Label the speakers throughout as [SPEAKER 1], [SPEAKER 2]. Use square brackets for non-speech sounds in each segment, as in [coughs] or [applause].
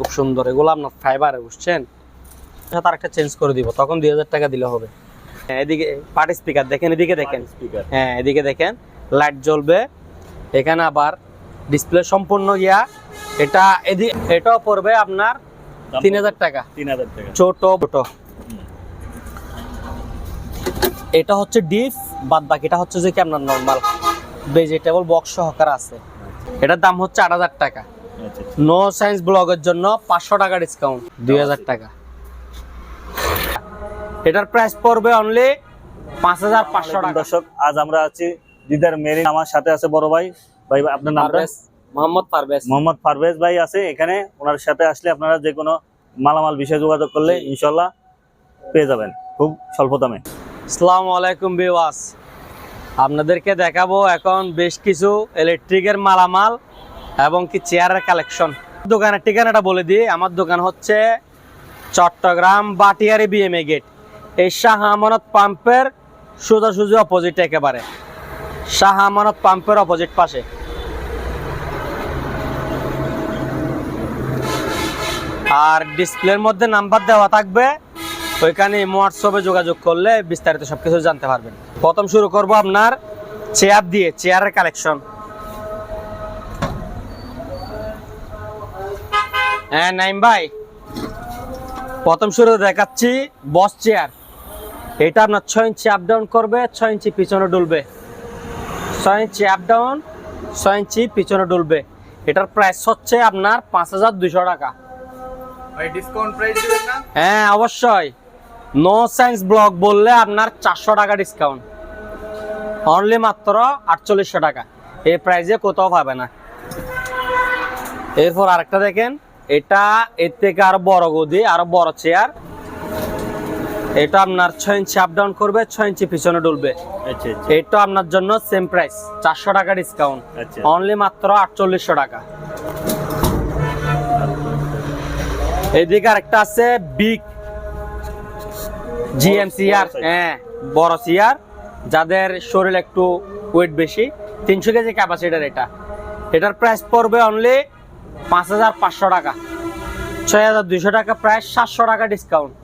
[SPEAKER 1] খুব সুন্দর। এগুলো আপনার ফাইবার বুঝছেন? তার একটা চেঞ্জ করে দিব তখন দুই হাজার টাকা দিলে হবে। হ্যাঁ, এদিকে পার্টি স্পিকার দেখেন এদিকে দেখেন।
[SPEAKER 2] স্পিকার
[SPEAKER 1] হ্যাঁ এদিকে দেখেন লাইট জ্বলবে। এখানে আবার ডিসপ্লে সম্পূর্ণ ইয়া এটা এদিকে এটাও পড়বে আপনার তিন হাজার টাকা।
[SPEAKER 2] তিন হাজার টাকা।
[SPEAKER 1] ছোট ছোট। এটা হচ্ছে ডিপ বাদ বাকিটা হচ্ছে যে কি আপনার নর্মাল ভেজিটেবল বক্স সহকারে আছে। এটার দাম হচ্ছে আট হাজার টাকা। নো সায়েন্স ব্লগের জন্য পাঁচশো টাকা ডিসকাউন্ট দুই হাজার টাকা। এটার প্রাইস পড়বে অনলি পাঁচ হাজার পাঁচশো টাকা।
[SPEAKER 2] দর্শক আজ আমরা আছি দিদার মেরিন আমার সাথে আছে বড় ভাই। ভাই আপনার
[SPEAKER 1] পারভেজ মোহাম্মদ পারভেজ।
[SPEAKER 2] মোহাম্মদ পারভেজ ভাই আছে এখানে ওনার সাথে আসলে আপনারা যে কোনো মালামাল বিষয়ে যোগাযোগ করলে ইনশাল্লাহ পেয়ে যাবেন খুব স্বল্প দামে।
[SPEAKER 1] আসসালামু আলাইকুম বিওয়াস আপনাদেরকে দেখাবো এখন বেশ কিছু ইলেকট্রিকের মালামাল। এবং কি চেয়ারের কালেকশন। দোকানের ঠিকানাটা বলে দিই। আমার দোকান হচ্ছে চট্টগ্রাম বাটিয়ারি বিএমএ গেট এই শাহ আমানত পাম্পের সোজাসুজি অপোজিট একেবারে। শাহ আমানত পাম্পের অপোজিট পাশে। আর ডিসপ্লের মধ্যে নাম্বার দেওয়া থাকবে। ওইখানে হোয়াটসঅ্যাপে যোগাযোগ করলে বিস্তারিত সবকিছু জানতে পারবেন। প্রথম শুরু করব আপনার চেয়ার দিয়ে, চেয়ারের কালেকশন। হ্যাঁ নাইম ভাই। প্রথম শুরু দেখাচ্ছি বস চেয়ার এটা আপনার ছয় ইঞ্চি আপ ডাউন করবে ছয় ইঞ্চি পিছনে ডুলবে। ছয় ইঞ্চি আপ ডাউন ছয় ইঞ্চি পিছনে ডুলবে। এটার প্রাইস হচ্ছে আপনার পাঁচ হাজার দুশো টাকা। হ্যাঁ অবশ্যই। নো সায়েন্স ব্লগ বললে আপনার চারশো টাকা ডিসকাউন্ট অনলি মাত্র আটচল্লিশশো টাকা। এই প্রাইসে কোথাও পাবে না। এরপর আরেকটা দেখেন। এটা এর থেকে আরও বড় গদি আরও বড় চেয়ার এটা আপনার ছয় ইঞ্চি আপ ডাউন করবে ছয় ইঞ্চি পিছনে ডুলবে
[SPEAKER 2] আচ্ছা আচ্ছা।
[SPEAKER 1] এটা আপনার জন্য সেম প্রাইস চারশো টাকা ডিসকাউন্ট
[SPEAKER 2] আচ্ছা।
[SPEAKER 1] অনলি মাত্র আটচল্লিশশো টাকা। এদিকে আরেকটা আছে বিগ জিএমসিআর
[SPEAKER 2] বড় size।
[SPEAKER 1] হ্যাঁ বড় সিআর যাদের শরীর একটু ওয়েট বেশি তিনশো কেজি ক্যাপাসিটার এটা। এটার প্রাইস পড়বে অনলি পাঁচ হাজার পাঁচশো টাকা। ছয় হাজার দুইশো টাকা প্রায় সাতশো টাকা ডিসকাউন্ট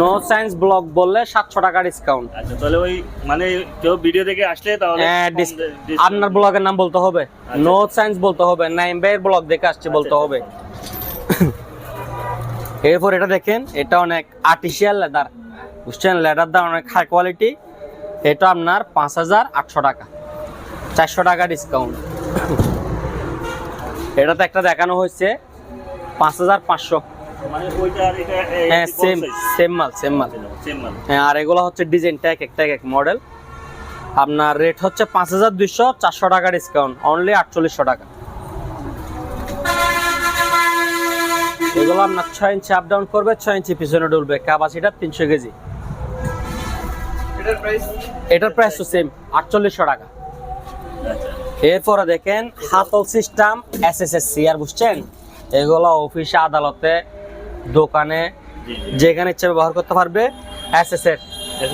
[SPEAKER 1] নো সায়েন্স ব্লগ বললে সাতশো টাকা ডিসকাউন্ট
[SPEAKER 2] আচ্ছা তাহলে ওই মানে কেউ ভিডিও দেখে আসলে তাহলে
[SPEAKER 1] হ্যাঁ,
[SPEAKER 2] দে-
[SPEAKER 1] আপনার ব্লগের নাম বলতে হবে। নো সায়েন্স বলতে হবে নাইম ভাইয়ের ব্লগ দেখে আসছে বলতে
[SPEAKER 2] আচ্ছা,
[SPEAKER 1] হবে। [laughs] এরপর এটা দেখেন এটা অনেক আর্টিফিশিয়াল লেদার বুঝছেন? লেদারটা অনেক হাই কোয়ালিটি এটা আপনার পাঁচ হাজার আটশো টাকা। চারশো টাকা ডিসকাউন্ট এটাতে একটা দেখানো হয়েছে পাঁচ হাজার পাঁচশো।
[SPEAKER 2] মানে
[SPEAKER 1] হ্যাঁ সেম সেম মাল সেম মাল। হ্যাঁ আর এগুলো হচ্ছে ডিজাইনটা এক একটা এক এক মডেল। আপনার রেট হচ্ছে পাঁচ হাজার দুইশো চারশো টাকা ডিসকাউন্ট অনলি আটচল্লিশশো টাকা। এগুলো আপনার ছয় ইঞ্চি আপ ডাউন করবে ছয় ইঞ্চি পিছনে ডুলবে ক্যাপাসিটার তিনশো কেজি।
[SPEAKER 3] এটার প্রাইস
[SPEAKER 1] এটার প্রাইস তো সেম আটচল্লিশশো টাকা। এরপরে দেখেন হাতল system S S S C R বুঝছেন? এগুলো অফিসে আদালতে দোকানে যেখানে ইচ্ছে ব্যবহার করতে পারবে এস এস এর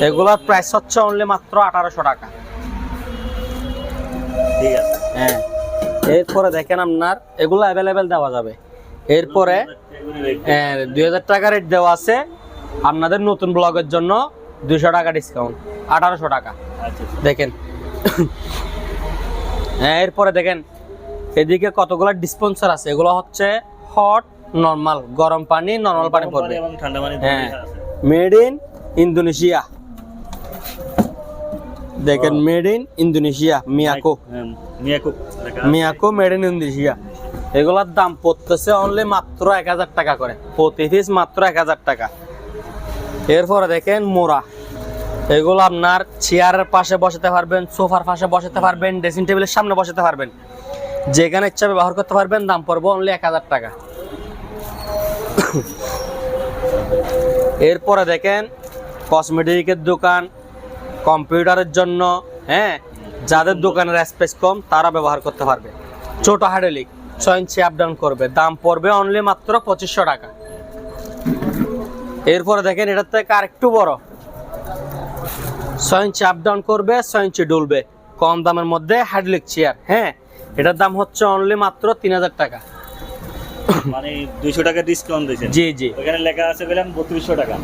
[SPEAKER 1] এগুলোর প্রাইস হচ্ছে অনলি মাত্র আঠারোশো টাকা।
[SPEAKER 2] ঠিক আছে।
[SPEAKER 1] হ্যাঁ। এরপরে দেখেন আপনার এগুলো অ্যাভেলেবেল দেওয়া যাবে। এরপরে দুই হাজার টাকা রেট দেওয়া আছে। আপনাদের নতুন ব্লগের জন্য দুশো টাকা ডিসকাউন্ট আঠারোশো টাকা।
[SPEAKER 2] আচ্ছা।
[SPEAKER 1] দেখেন। হ্যাঁ এরপরে দেখেন এদিকে কতগুলো ডিসপেন্সার আছে? এগুলো হচ্ছে হট নর্মাল গরম পানি নর্মাল পানি পড়বে।
[SPEAKER 2] ঠান্ডা পানি
[SPEAKER 1] হ্যাঁ মেড ইন ইন্দোনেশিয়া দেখেন মেড ইন ইন্দোনেশিয়া মিয়াকো
[SPEAKER 2] আছে।
[SPEAKER 1] মিয়াকো মেড ইন ইন্দোনেশিয়া এগুলোর দাম পড়তেছে অনলি মাত্র এক হাজার টাকা করে। প্রতি পিস মাত্র এক হাজার টাকা। এরপরে দেখেন মোরা। এগুলো আপনার চেয়ারের পাশে বসাতে পারবেন, সোফার পাশে বসাতে পারবেন ড্রেসিং টেবিলের সামনে বসাতে পারবেন। যেখানে ইচ্ছা ব্যবহার করতে পারবেন, দাম পড়বে অনলি এক হাজার টাকা। এরপরে দেখেন কসমেটিকের দোকান কম্পিউটারের জন্য হ্যাঁ যাদের দোকানের স্পেস কম, তারা ব্যবহার করতে পারবে। ছোট হাইড্রোলিক ছয় ইঞ্চি আপ ডাউন করবে, দাম পড়বে অনলি মাত্র পঁচিশশো টাকা। এরপরে দেখেন, এটার থেকে আর একটু বড়। ছয় ইঞ্চি আপ ডাউন করবে ছয় ইঞ্চি ডুলবে। কম দামের মধ্যে হাইড্রোলিক চেয়ার হ্যাঁ? এটার দাম হচ্ছে অনলি মাত্র তিন হাজার টাকা।
[SPEAKER 2] মানে দুইশো টাকা ডিসকাউন্ট দিয়েছেন।
[SPEAKER 1] জি জি।
[SPEAKER 2] ওখানে লেখা আছে বললাম বত্রিশশো টাকা।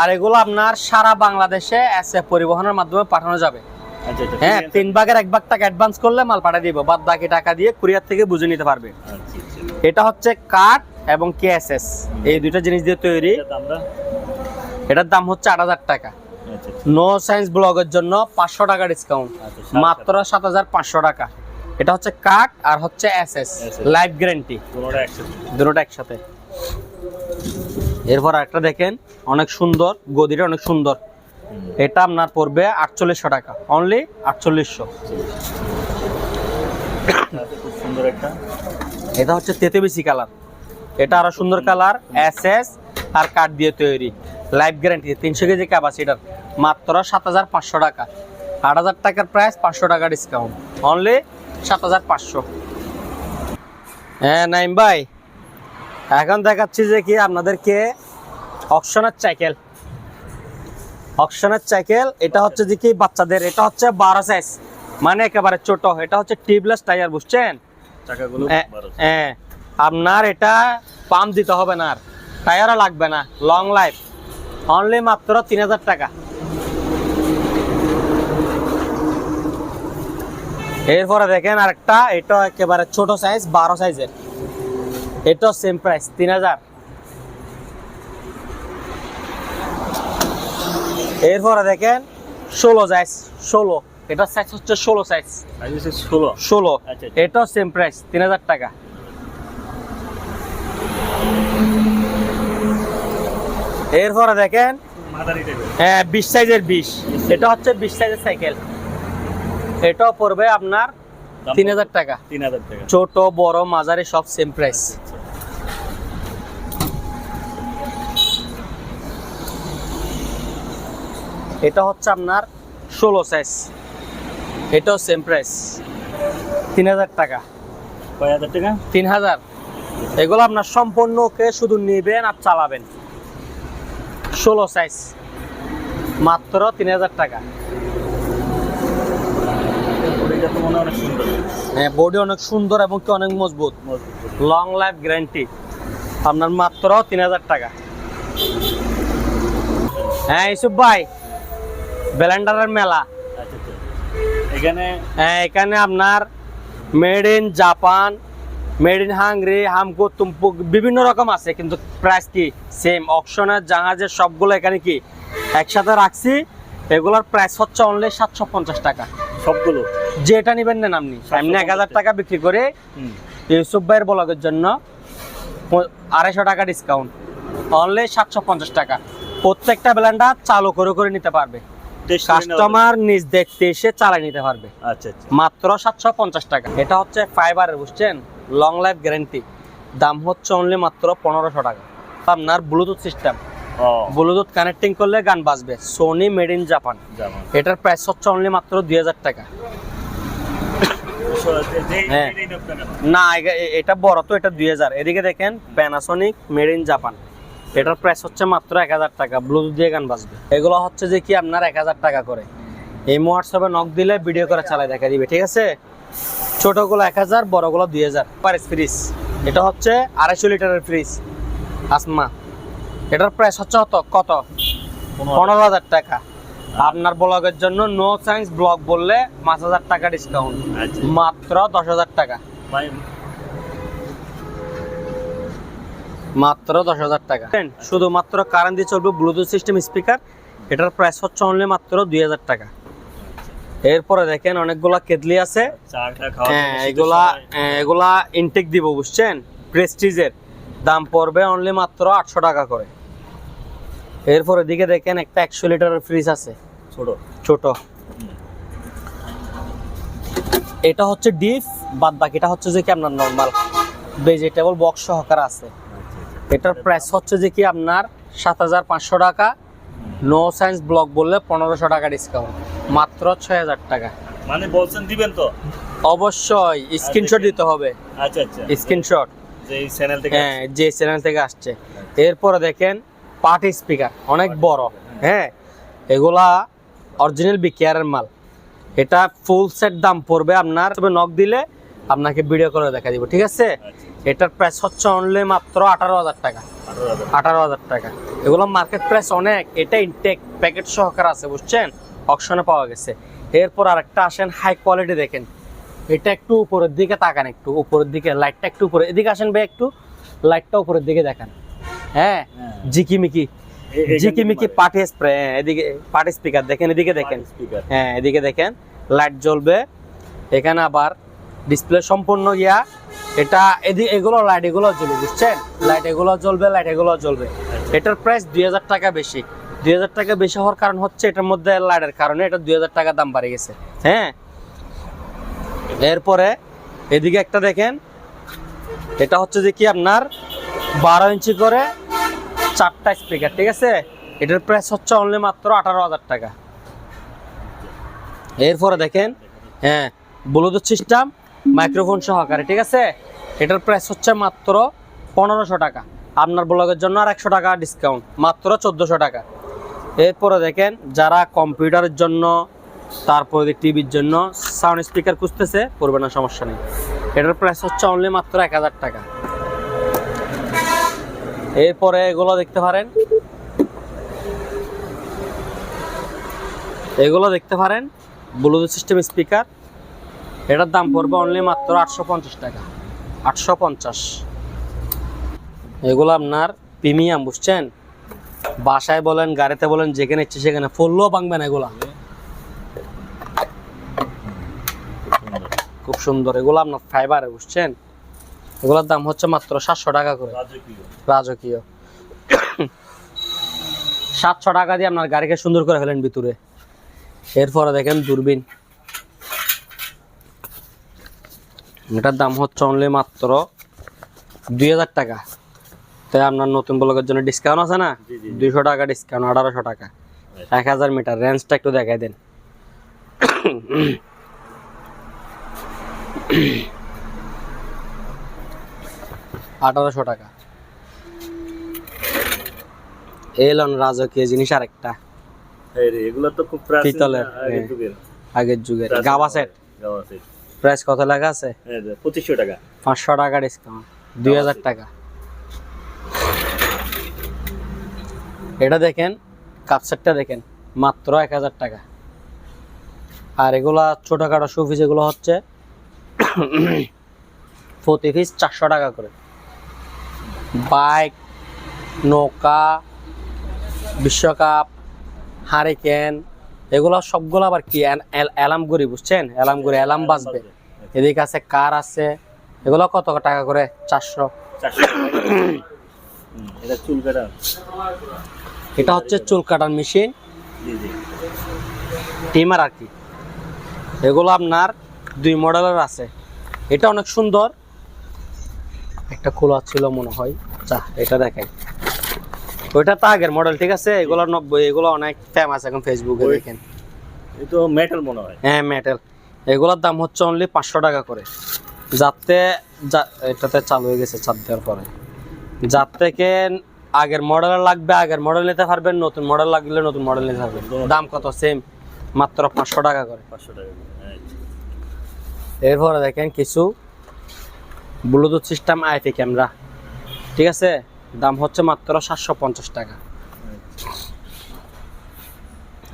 [SPEAKER 1] আর এগুলো আপনার সারা বাংলাদেশে এসে পরিবহনের মাধ্যমে পাঠানো যাবে।
[SPEAKER 2] আচ্ছা আচ্ছা।
[SPEAKER 1] হ্যাঁ তিন ভাগের এক ভাগ টাকা অ্যাডভান্স করলে মাল পাঠিয়ে দিব বাদ বাকি টাকা দিয়ে কুরিয়ার থেকে বুঝে নিতে পারবে।
[SPEAKER 2] আচ্ছা
[SPEAKER 1] এটা হচ্ছে কাঠ এবং কেএসএস এই দুইটা জিনিস দিয়ে তৈরি।
[SPEAKER 2] এটার
[SPEAKER 1] দাম হচ্ছে আট হাজার টাকা। নো সায়েন্স ব্লগের জন্য পাঁচশো টাকা ডিসকাউন্ট
[SPEAKER 2] আচ্ছা,
[SPEAKER 1] মাত্র সাত হাজার পাঁচশো টাকা। এটা হচ্ছে কাঠ আর হচ্ছে এসএস লাইফ গ্যারেন্টি দুটোটা একসাথে। এরপর একটা দেখেন অনেক সুন্দর গদিটা অনেক সুন্দর। এটা আপনার পড়বে আটচল্লিশশো টাকা। অনলি আটচল্লিশশো।
[SPEAKER 2] খুব সুন্দর একটা।
[SPEAKER 1] এটা হচ্ছে তেতেবিসি কালার। এটা আরও সুন্দর কালার এসএস আর কাঠ দিয়ে তৈরি। লাইফ গ্যারান্টি তিনশো কেজি ক্যাপাসিটার মাত্র সাত হাজার পাঁচশো টাকা। আট হাজার টাকার প্রাইস পাঁচশো টাকা ডিসকাউন্ট অনলি সাত হাজার পাঁচশো। হ্যাঁ নাইম ভাই এখন দেখাচ্ছি যে কি আপনাদেরকে অকশনের সাইকেল অকশনের সাইকেল এটা হচ্ছে যে কি বাচ্চাদের এটা হচ্ছে বারো সাইজ মানে একেবারে ছোট। এটা হচ্ছে টিউবলেস টায়ার বুঝছেন। হ্যাঁ আপনার এটা পাম্প দিতে হবে না আর। টায়ারও লাগবে না। লং লাইফ অনলি মাত্র তিন হাজার টাকা। এরপরে দেখেন আরেকটা এটা একেবারে ছোট সাইজ বারো সাইজের এটা সেম প্রাইস তিন হাজার। এরপরে দেখেন ষোলো সাইজ ষোলো। এটা সাইজ হচ্ছে ষোলো সাইজ
[SPEAKER 2] ষোলো।
[SPEAKER 1] ষোলো।
[SPEAKER 2] আচ্ছা।
[SPEAKER 1] সেম প্রাইস তিন হাজার টাকা। এরপরে দেখেন হ্যাঁ বিশ সাইজের বিশ। এটা হচ্ছে বিশ সাইজের সাইকেল। এটাও পড়বে আপনার তিন হাজার টাকা।
[SPEAKER 2] তিন হাজার টাকা।
[SPEAKER 1] ছোট বড় মাঝারি সব সেম প্রাইস এটা হচ্ছে আপনার ষোলো সাইজ এটাও সেম প্রাইস তিন হাজার টাকা।
[SPEAKER 2] কয় হাজার টাকা?
[SPEAKER 1] তিন হাজার। এগুলো আপনার সম্পূর্ণকে শুধু নেবেন আর চালাবেন। ষোলো সাইজ মাত্র তিন হাজার টাকা।
[SPEAKER 2] হয়
[SPEAKER 1] বডি অনেক সুন্দর এবং কি অনেক মজবুত। লং লাইফ গ্যারান্টি আপনার মাত্র তিন হাজার টাকা। হ্যাঁ ইসুফ ভাই ব্লেন্ডারের মেলা।
[SPEAKER 2] আচ্ছা আচ্ছা। এখানে
[SPEAKER 1] হ্যাঁ এখানে আপনার made in Japan made in Hungary Hamko তুমপু বিভিন্ন রকম আছে কিন্তু প্রাইস কি? সেম অকশনের জাহাজের সবগুলো এখানে কি? একসাথে রাখছি এগুলোর প্রাইস হচ্ছে অনলি সাতশো পঞ্চাশ টাকা।
[SPEAKER 2] সবগুলো?
[SPEAKER 1] যেটা নেবেন নেন আপনি। এমনি এক হাজার টাকা। বিক্রি করে ইউসুফ ভাইয়ের ব্লগের জন্য আড়াইশো টাকা ডিসকাউন্ট অনলি সাতশো পঞ্চাশ টাকা। প্রত্যেকটা ব্লেন্ডার চালু করে করে নিতে পারবে। কাস্টমার নিজ দেখতে এসে চালাই নিতে পারবে।
[SPEAKER 2] আচ্ছা আচ্ছা।
[SPEAKER 1] মাত্র সাতশো পঞ্চাশ টাকা। এটা হচ্ছে ফাইবারের বুঝছেন? লং লাইফ গ্যারেন্টি দাম হচ্ছে অনলি মাত্র পনেরোশো টাকা। আপনার ব্লুটুথ সিস্টেম ব্লুটুথ কানেক্টিং করলে গান বাজবে। সোনি মেড ইন জাপান এটার প্রাইস হচ্ছে অনলি মাত্র দুই হাজার টাকা। হ্যাঁ। না এটা বড় তো এটা দুই হাজার। এদিকে দেখেন প্যানাসনিক মেড ইন জাপান এটার প্রাইস হচ্ছে মাত্র এক হাজার টাকা। ব্লুটুথ দিয়ে গান বাজবে। এগুলো হচ্ছে যে কি আপনার এক হাজার টাকা করে। এই হোয়াটসঅ্যাপে নক দিলে ভিডিও করে চালাই দেখা দিবে। ঠিক আছে? ছোটগুলো এক হাজার বড়গুলো দুই হাজার পার ফ্রিজ এটা হচ্ছে আড়াইশো লিটারের ফ্রিজ আসমা। এটার প্রাইস হচ্ছে কত কত? পনেরো হাজার। টাকা। আপনার ব্লগের জন্য নো সায়েন্স ব্লগ বললে পাঁচ হাজার টাকা ডিসকাউন্ট
[SPEAKER 2] আচ্ছা।
[SPEAKER 1] মাত্র দশ হাজার টাকা। মাত্র দশ হাজার টাকা। শুধুমাত্র কারেন্ট দিয়ে চলবে ব্লুটুথ সিস্টেম স্পিকার এটার প্রাইস হচ্ছে অনলি মাত্র দুই হাজার টাকা। এরপরে দেখেন অনেকগুলা কেটলি আছে। হ্যাঁ এগুলা হ্যাঁ, এগুলা ইনটেক দিব বুঝছেন? প্রেস্টিজের দাম পড়বে অনলি মাত্র আটশো টাকা করে। এরপরে দিকে দেখেন একটা একশো লিটারের ফ্রিজ আছে।
[SPEAKER 2] ছোট।
[SPEAKER 1] ছোট। এটা হচ্ছে ডিপ বাদ বাকিটা হচ্ছে যে কি আপনার নর্মাল ভেজিটেবল বক্স সহকারে আছে। এটার প্রাইস হচ্ছে যে কি আপনার সাত হাজার পাঁচশো টাকা। নো সায়েন্স ব্লক বললে পনেরোশো টাকা ডিসকাউন্ট মাত্র ছয় হাজার টাকা।
[SPEAKER 2] মানে বলছেন দিবেন তো?
[SPEAKER 1] অবশ্যই স্ক্রিনশট দিতে হবে।
[SPEAKER 2] আচ্ছা আচ্ছা।
[SPEAKER 1] স্ক্রিনশট
[SPEAKER 2] যে চ্যানেল থেকে
[SPEAKER 1] হ্যাঁ যে চ্যানেল থেকে আসছে। এরপরে দেখেন পার্টি স্পিকার অনেক বড়। হ্যাঁ। এগুলা অরিজিনাল বিকেয়ারের মাল। এটা ফুল সেট দাম পড়বে আপনার তবে নক দিলে আপনাকে ভিডিও করে দেখা দিব ঠিক আছে?
[SPEAKER 2] আচ্ছা।
[SPEAKER 1] এটার প্রাইস হচ্ছে অনলি মাত্র আঠারো হাজার টাকা।
[SPEAKER 2] আঠারো হাজার
[SPEAKER 1] টাকা। এগুলো মার্কেট প্রাইস অনেক এটা ইনটেক প্যাকেট সহকারে আছে বুঝছেন? অকশনে পাওয়া গেছে। এরপর আরেকটা আসেন হাই কোয়ালিটি দেখেন। এটা একটু উপরের দিকে তাকান একটু উপরের দিকে লাইটটা একটু উপরে। এদিকে আসেন ভাই একটু লাইটটা উপরের দিকে দেখান। হ্যাঁ?
[SPEAKER 2] হ্যাঁ।
[SPEAKER 1] জিকিমিকি জিকিমিকি পার্টি স্প্রে এদিকে পার্টি স্পিকার দেখেন এদিকে দেখেন।
[SPEAKER 2] স্পিকার
[SPEAKER 1] হ্যাঁ এদিকে দেখেন লাইট জ্বলবে। এখানে আবার ডিসপ্লে সম্পূর্ণ গিয়া এটা এদিকে এগুলো লাইট এগুলো জ্বলবে বুঝছেন? লাইট এগুলো জ্বলবে লাইট এগুলো জ্বলবে। এটার প্রাইস দুই হাজার টাকা বেশি। দুই হাজার টাকা বেশি হওয়ার কারণ হচ্ছে এটার মধ্যে লাইটের কারণে এটা দুই হাজার টাকা দাম বাড়ে গেছে। হ্যাঁ? এরপরে এদিকে একটা দেখেন। এটা হচ্ছে যে কি আপনার? বারো ইঞ্চি করে চারটা স্পিকার ঠিক আছে? এটার প্রাইস হচ্ছে অনলি মাত্র আঠারো হাজার টাকা। এরপরে দেখেন হ্যাঁ ব্লুটুথ সিস্টেম মাইক্রোফোন সহকারে, ঠিক আছে? এটার প্রাইস হচ্ছে মাত্র পনেরোশো টাকা। আপনার ব্লগের জন্য আর একশো টাকা ডিসকাউন্ট মাত্র চোদ্দোশো টাকা। এরপরে দেখেন, যারা কম্পিউটারের জন্য, তারপরে টিভির জন্য সাউন্ড স্পিকার খুঁজতেছে, করবে না, সমস্যা নেই। এটার প্রাইস হচ্ছে অনলি মাত্র এক হাজার টাকা। এরপরে এগুলো দেখতে পারেন। এগুলো দেখতে পারেন ব্লুটুথ সিস্টেম স্পিকার এটার দাম পড়বে অনলি মাত্র আটশো পঞ্চাশ টাকা। আটশো পঞ্চাশ। এগুলো আপনার প্রিমিয়াম, বুঝছেন? বাসায় বলেন, গাড়িতে বলেন, যেখানে ইচ্ছে সেখানে। ফুললেও ভাঙবে না এগুলা। খুব সুন্দর। এগুলো আপনার ফাইবারে বুঝছেন? এগুলোর দাম হচ্ছে মাত্র সাতশো টাকা করে।
[SPEAKER 2] রাজকীয়
[SPEAKER 1] রাজকীয়। সাতশো টাকা দিয়ে আপনার গাড়িকে সুন্দর করে ফেলেন ভিতরে। এরপরে দেখেন দূরবীন। এটার দাম হচ্ছে অনলি মাত্র দুই হাজার টাকা। তাই আপনার নতুন ব্লগের জন্য ডিসকাউন্ট আছে না। দুইশো টাকা ডিসকাউন্ট আঠারোশো টাকা। এক হাজার মিটার রেঞ্জটা একটু দেখাই দেন। আঠারোশো টাকা। এলন রাজকীয় জিনিস আরেকটা।
[SPEAKER 2] এগুলো তো খুব
[SPEAKER 1] পিতলের,
[SPEAKER 2] আগের। যুগের।
[SPEAKER 1] গাবা সেট
[SPEAKER 2] গাওয়া সেট
[SPEAKER 1] প্রাইস কত লেখা আছে?
[SPEAKER 2] পঁচিশশো টাকা।
[SPEAKER 1] পাঁচশো টাকা ডিসকাউন্ট দুই হাজার টাকা। এটা দেখেন কাপ সেটটা দেখেন মাত্র এক হাজার টাকা। আর এগুলা ছোটখাটো সুফি যেগুলো হচ্ছে প্রতি পিস চারশো টাকা করে। বাইক নৌকা বিশ্বকাপ হারিকেন এগুলো সবগুলো আবার কি? অ্যালাম করি বুঝছেন? অ্যালাম করে অ্যালাম বাজবে। এদিকে আছে কার আছে? এগুলো কত টাকা করে? চারশো।
[SPEAKER 2] এটা চুল কাটা।
[SPEAKER 1] এটা হচ্ছে চুল কাটার মেশিন। টিমার আর কি। এগুলো আপনার দুই মডেলের আছে। এটা অনেক সুন্দর। একটা খোলা ছিল মনে হয়। আচ্ছা এটা দেখাই। ওইটা তো আগের মডেল ঠিক আছে? এগুলো নব্বই এগুলো অনেক ফেমাস এখন ফেসবুকে দেখেন।
[SPEAKER 2] তো মেটাল মনে হয়।
[SPEAKER 1] হ্যাঁ মেটেল এগুলোর দাম হচ্ছে অনলি পাঁচশো টাকা করে। যাতে এটাতে চালু হয়ে গেছে চাপ দেওয়ার পরে। যার থেকে আগের মডেলের লাগবে আগের মডেল নিতে পারবেন নতুন মডেল লাগলে নতুন মডেল নিতে পারবেন। দাম কত? সেম মাত্র পাঁচশো টাকা করে।
[SPEAKER 2] পাঁচশো টাকা হ্যাঁ,
[SPEAKER 1] এরপরে দেখেন কিছু ব্লুটুথ সিস্টেম আইপি ক্যামেরা ঠিক আছে? দাম হচ্ছে মাত্র সাতশো পঞ্চাশ টাকা।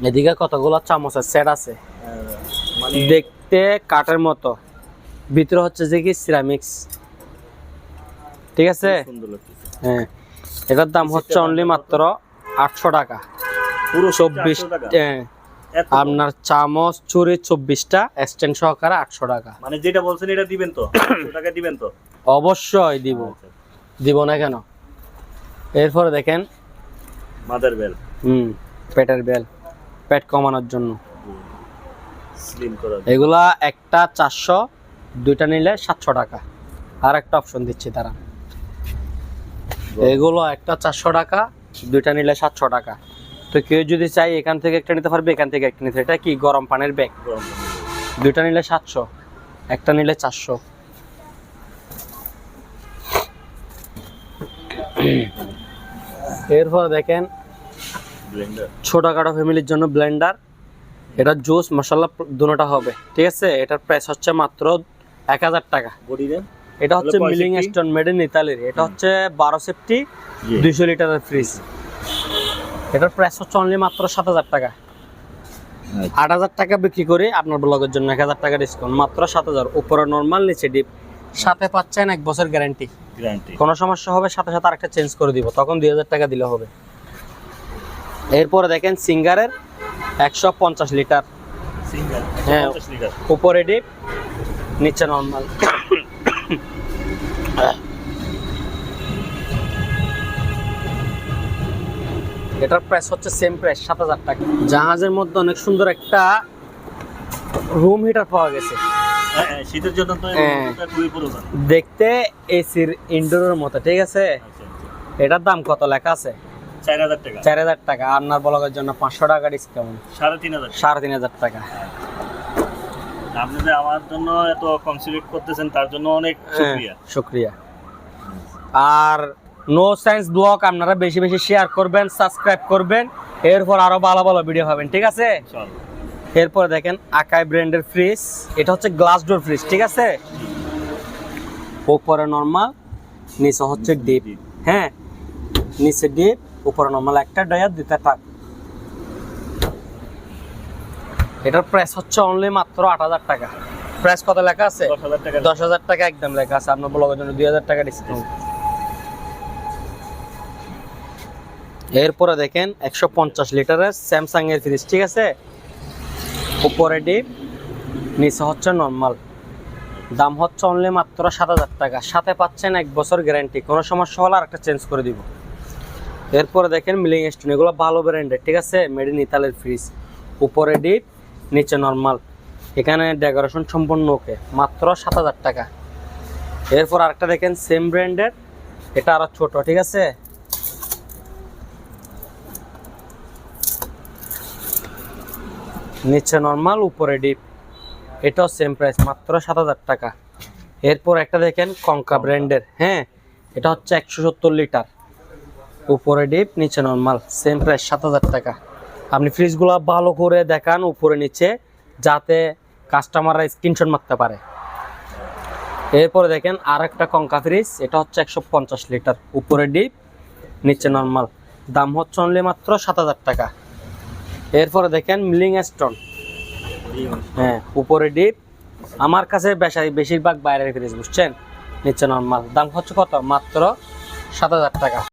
[SPEAKER 1] এদিকে কতগুলো চামচের সেট আছে?
[SPEAKER 2] হ্যাঁ, মানে
[SPEAKER 1] দেখতে কাঠের মতো। ভিতরে হচ্ছে যে কি? সিরামিক্স ঠিক আছে? হ্যাঁ। এটার দাম হচ্ছে অনলি মাত্র আটশো টাকা।
[SPEAKER 2] পুরো
[SPEAKER 1] চব্বিশ
[SPEAKER 2] 400 টাকা।
[SPEAKER 1] হ্যাঁ, আপনার চামচ চুরি চব্বিশটা এক্সটেন্ড সহকারে আটশো টাকা।
[SPEAKER 2] মানে যেটা বলছেন এটা দিবেন তো? [coughs] টাকা দিবেন তো?
[SPEAKER 1] অবশ্যই দিব।
[SPEAKER 2] আচ্ছা।
[SPEAKER 1] দিব না কেন? এরপরে দেখেন।
[SPEAKER 2] Mother bell.
[SPEAKER 1] হুম পেটের বেল। পেট কমানোর জন্য।
[SPEAKER 2] স্লিম করা
[SPEAKER 1] এগুলা একটা চারশো দুইটা নিলে সাতশো টাকা। আর একটা অপশন দিচ্ছি তারা এগুলো একটা চারশো টাকা দুইটা নিলে সাতশো টাকা। তো কেউ যদি চাই এখান থেকে একটা নিতে পারবে এখান থেকে একটা নিতে এটা কি গরম পানির ব্যাগ
[SPEAKER 2] গরম
[SPEAKER 1] দুইটা নিলে সাতশো একটা নিলে চারশো। এরপর দেখেন ছোটখাটো ফ্যামিলির জন্য ব্লেন্ডার এটা জুস মশলা দুটোটা হবে ঠিক আছে? এটার প্রাইস হচ্ছে মাত্র এক হাজার টাকা। এটা হচ্ছে মিলিং? স্টোন মেড ইন ইতালির। এটা হচ্ছে বারো সেফটি দুইশো লিটারের ফ্রিজ এটার প্রাইস হচ্ছে অনলি মাত্র সাত হাজার টাকা।
[SPEAKER 2] আচ্ছা।
[SPEAKER 1] আট হাজার টাকা বিক্রি করে আপনার ব্লগের জন্য এক হাজার টাকা ডিসকাউন্ট মাত্র সাত হাজার। উপরে নর্মাল নিচে ডিপ সাথে পাচ্ছেন এক বছর গ্যারান্টি
[SPEAKER 2] গ্যারান্টি
[SPEAKER 1] কোনো সমস্যা হবে সাথে সাথে আরেকটা চেঞ্জ করে দিব তখন দুই হাজার টাকা দিলে হবে। এরপরে দেখেন সিঙ্গারের একশো পঞ্চাশ লিটার। হ্যাঁ।
[SPEAKER 2] 50 লিটার।
[SPEAKER 1] উপরে ডিপ নিচে নর্মাল এটার প্রাইস হচ্ছে সেম প্রাইস সাত হাজার টাকা। জাহাজের মধ্যে অনেক সুন্দর একটা রুম হিটার পাওয়া গেছে।
[SPEAKER 2] হ্যাঁ, হ্যাঁ, শীতের জন্য তো
[SPEAKER 1] হ্যাঁ। দেখতে এসির ইনডোরের মতো ঠিক আছে?
[SPEAKER 2] আচ্ছা,
[SPEAKER 1] এটার দাম কত লেখা আছে?
[SPEAKER 2] চার হাজার টাকা।
[SPEAKER 1] চার হাজার টাকা। আপনার ব্লগের জন্য পাঁচশো টাকা ডিসকাউন্ট
[SPEAKER 2] সাড়ে তিন হাজার।
[SPEAKER 1] সাড়ে তিন হাজার টাকা।
[SPEAKER 2] আপনি যে আমার জন্য এত কনসিডার করতেছেন তার জন্য অনেক শুক্রিয়া
[SPEAKER 1] হ্যাঁ, শুক্রিয়া। আর নো সায়েন্স ব্লগ আপনারা বেশি বেশি শেয়ার করবেন সাবস্ক্রাইব করবেন। এরপর আরও ভালো ভালো ভিডিও পাবেন ঠিক আছে? এরপর দেখেন আকাই ব্র্যান্ডের ফ্রিজ এটা হচ্ছে গ্লাস ডোর ফ্রিজ ঠিক আছে? উপরে নর্মাল নিচে হচ্ছে ডিপ হ্যাঁ নিচে ডিপ উপরে নর্মাল একটা ডয়ার দুটা টাক এটার প্রাইস হচ্ছে অনলি মাত্র আট হাজার টাকা। প্রাইস কত লেখা আছে?
[SPEAKER 2] দশ হাজার টাকা।
[SPEAKER 1] একদম লেখা আছে। আপনার ব্লগের জন্য দুই হাজার টাকা ডিসকাউন্ট এরপরে দেখেন একশো পঞ্চাশ লিটারের স্যামসাং এর ফ্রিজ ঠিক আছে? উপরে ডিপ নিচে হচ্ছে নর্মাল দাম হচ্ছে অনলি মাত্র সাত হাজার টাকা। সাথে পাচ্ছেন এক বছর গ্যারান্টি কোনো সমস্যা হলে আরেকটা চেঞ্জ করে দিব। এরপরে দেখেন মিলিং স্টোন, এগুলো ভালো ব্র্যান্ডের ঠিক আছে? মেড ইন ইতালির ফ্রিজ উপরে ডিপ নিচে নর্মাল এখানে ডেকোরেশন সম্পূর্ণ ওকে মাত্র সাত হাজার টাকা। এরপর আরেকটা দেখেন সেম ব্র্যান্ডের এটা আরও ছোট, ঠিক আছে? নিচে নর্মাল উপরে ডিপ এটাও সেম প্রাইস মাত্র সাত হাজার টাকা। এরপর একটা দেখেন কঙ্কা ব্র্যান্ডের হ্যাঁ? এটা হচ্ছে একশো সত্তর লিটার উপরে ডিপ, নিচে নর্মাল সেম প্রাইস সাত হাজার টাকা। আপনি ফ্রিজগুলো ভালো করে দেখান উপরে নিচে, যাতে কাস্টমাররা স্ক্রিনশট মারতে পারে। এরপরে দেখেন আর একটা কঙ্কা ফ্রিজ এটা হচ্ছে একশো পঞ্চাশ লিটার উপরে ডিপ, নিচে নর্মাল দাম হচ্ছে অনলি মাত্র সাত হাজার টাকা। এরপরে দেখেন মিলিং স্টোন হ্যাঁ উপরে ডিপ। আমার কাছে বেশি বেশিরভাগ বাইরের ফ্রিজ বুঝছেন? নিচে নর্মাল দাম হচ্ছে কত? মাত্র সাত হাজার টাকা।